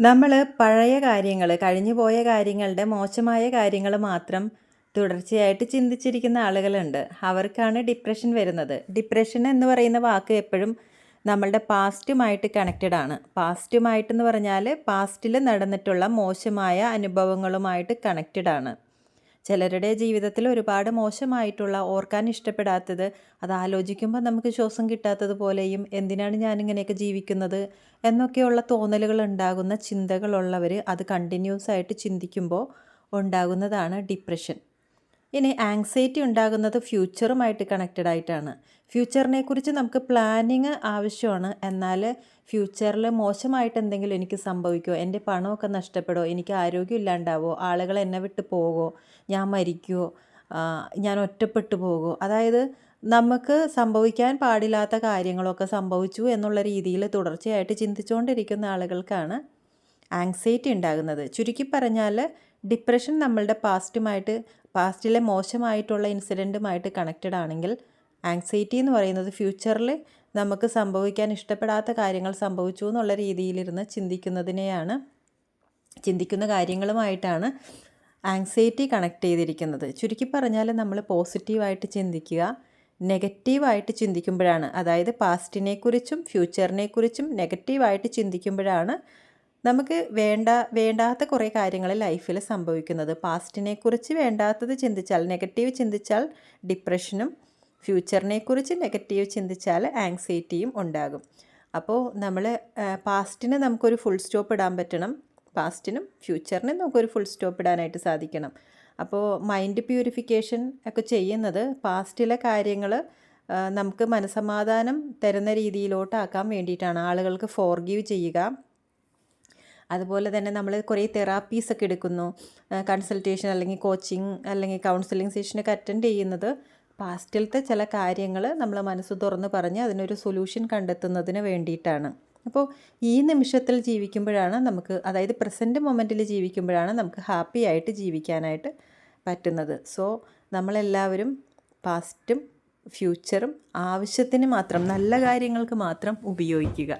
നമ്മൾ പഴയ കാര്യങ്ങൾ കഴിഞ്ഞു പോയ കാര്യങ്ങളുടെ മോശമായ കാര്യങ്ങൾ മാത്രം തുടർച്ചയായിട്ട് ചിന്തിച്ചിരിക്കുന്ന ആളുകളുണ്ട്. അവർക്കാണ് ഡിപ്രഷൻ വരുന്നത്. ഡിപ്രഷൻ എന്ന് പറയുന്ന വാക്ക് എപ്പോഴും നമ്മളുടെ പാസ്റ്റുമായിട്ട് കണക്റ്റഡ് ആണ്. പാസ്റ്റുമായിട്ടെന്ന് പറഞ്ഞാൽ പാസ്റ്റിൽ നടന്നിട്ടുള്ള മോശമായ അനുഭവങ്ങളുമായിട്ട് കണക്റ്റഡ് ആണ്. ചിലരുടെ ജീവിതത്തിൽ ഒരുപാട് മോശമായിട്ടുള്ള ഓർക്കാൻ ഇഷ്ടപ്പെടാത്തത് അത് ആലോചിക്കുമ്പോൾ നമുക്ക് ശ്വാസം കിട്ടാത്തത് പോലെയും എന്തിനാണ് ഞാനിങ്ങനെയൊക്കെ ജീവിക്കുന്നത് എന്നൊക്കെയുള്ള തോന്നലുകൾ ഉണ്ടാകുന്ന ചിന്തകളുള്ളവർ അത് കണ്ടിന്യൂസ് ആയിട്ട് ചിന്തിക്കുമ്പോൾ ഉണ്ടാകുന്നതാണ് ഡിപ്രഷൻ ഇനി ആങ്സൈറ്റി ഉണ്ടാകുന്നത് ഫ്യൂച്ചറുമായിട്ട് കണക്റ്റഡ് ആയിട്ടാണ്. ഫ്യൂച്ചറിനെ കുറിച്ച് നമുക്ക് പ്ലാനിങ് ആവശ്യമാണ്. എന്നാൽ ഫ്യൂച്ചറിൽ മോശമായിട്ട് എന്തെങ്കിലും എനിക്ക് സംഭവിക്കുമോ എന്റെ പണമൊക്കെ നഷ്ടപ്പെടുമോ എനിക്ക് ആരോഗ്യം ഇല്ലാണ്ടാവോ? ആളുകൾ എന്നെ വിട്ട് പോകുമോ ഞാൻ മരിക്കുമോ ഞാൻ ഒറ്റപ്പെട്ടു പോകുമോ അതായത് നമുക്ക് സംഭവിക്കാൻ പാടില്ലാത്ത കാര്യങ്ങളൊക്കെ സംഭവിച്ചു എന്നുള്ള രീതിയിൽ തുടർച്ചയായിട്ട് ചിന്തിച്ചുകൊണ്ടിരിക്കുന്ന ആളുകൾക്കാണ് ആങ്സൈറ്റി ഉണ്ടാകുന്നത്. ചുരുക്കി പറഞ്ഞാൽ ഡിപ്രഷൻ നമ്മളുടെ പാസ്റ്റുമായിട്ട് പാസ്റ്റിലെ മോശമായിട്ടുള്ള ഇൻസിഡന്റുമായിട്ട് കണക്റ്റഡ് ആണെങ്കിൽ ആങ്സൈറ്റി എന്ന് പറയുന്നത് ഫ്യൂച്ചറിൽ നമുക്ക് സംഭവിക്കാൻ ഇഷ്ടപ്പെടാത്ത കാര്യങ്ങൾ സംഭവിച്ചു എന്നുള്ള രീതിയിലിരുന്ന് ചിന്തിക്കുന്നതിനെയാണ് ചിന്തിക്കുന്ന കാര്യങ്ങളുമായിട്ടാണ് ആങ്സൈറ്റി കണക്ട് ചെയ്തിരിക്കുന്നത്. ചുരുക്കി പറഞ്ഞാൽ നമ്മൾ പോസിറ്റീവായിട്ട് ചിന്തിക്കുക നെഗറ്റീവായിട്ട് ചിന്തിക്കുമ്പോഴാണ്. അതായത് പാസ്റ്റിനെക്കുറിച്ചും ഫ്യൂച്ചറിനെക്കുറിച്ചും നെഗറ്റീവായിട്ട് ചിന്തിക്കുമ്പോഴാണ് നമുക്ക് വേണ്ട വേണ്ടാത്ത കുറേ കാര്യങ്ങൾ ലൈഫിൽ സംഭവിക്കുന്നത്. പാസ്റ്റിനെക്കുറിച്ച് വേണ്ടാത്തത് ചിന്തിച്ചാൽ നെഗറ്റീവ് ചിന്തിച്ചാൽ ഡിപ്രഷനും ഫ്യൂച്ചറിനെക്കുറിച്ച് നെഗറ്റീവ് ചിന്തിച്ചാൽ ആങ്സൈറ്റിയും ഉണ്ടാകും. അപ്പോൾ നമ്മൾ പാസ്റ്റിന് നമുക്കൊരു ഫുൾ സ്റ്റോപ്പ് ഇടാൻ പറ്റണം. പാസ്റ്റിനും ഫ്യൂച്ചറിനും നമുക്കൊരു ഫുൾ സ്റ്റോപ്പ് ഇടാനായിട്ട് സാധിക്കണം. അപ്പോൾ മൈൻഡ് പ്യൂരിഫിക്കേഷൻ ഒക്കെ ചെയ്യുന്നത് പാസ്റ്റിലെ കാര്യങ്ങൾ നമുക്ക് മനസമാധാനം തരുന്ന രീതിയിലോട്ടാക്കാൻ വേണ്ടിയിട്ടാണ്. ആളുകൾക്ക് ഫോർഗീവ് ചെയ്യുക അതുപോലെ തന്നെ നമ്മൾ കുറേ തെറാപ്പീസ് ഒക്കെ എടുക്കുന്നു. കൺസൾട്ടേഷൻ അല്ലെങ്കിൽ കോച്ചിങ് അല്ലെങ്കിൽ കൗൺസിലിംഗ് സെഷനൊക്കെ അറ്റൻഡ് ചെയ്യുന്നത് പാസ്റ്റിലത്തെ ചില കാര്യങ്ങൾ നമ്മൾ മനസ്സ് തുറന്ന് പറഞ്ഞ് അതിനൊരു സൊല്യൂഷൻ കണ്ടെത്തുന്നതിന് വേണ്ടിയിട്ടാണ്. അപ്പോൾ ഈ നിമിഷത്തിൽ ജീവിക്കുമ്പോഴാണ് നമുക്ക് അതായത് പ്രസന്റ് മൊമെന്റിൽ ജീവിക്കുമ്പോഴാണ് നമുക്ക് ഹാപ്പി ആയിട്ട് ജീവിക്കാനായിട്ട് പറ്റുന്നത്. സോ നമ്മളെല്ലാവരും പാസ്റ്റും ഫ്യൂച്ചറും ആവശ്യത്തിന് മാത്രം നല്ല കാര്യങ്ങൾക്ക് മാത്രം ഉപയോഗിക്കുക.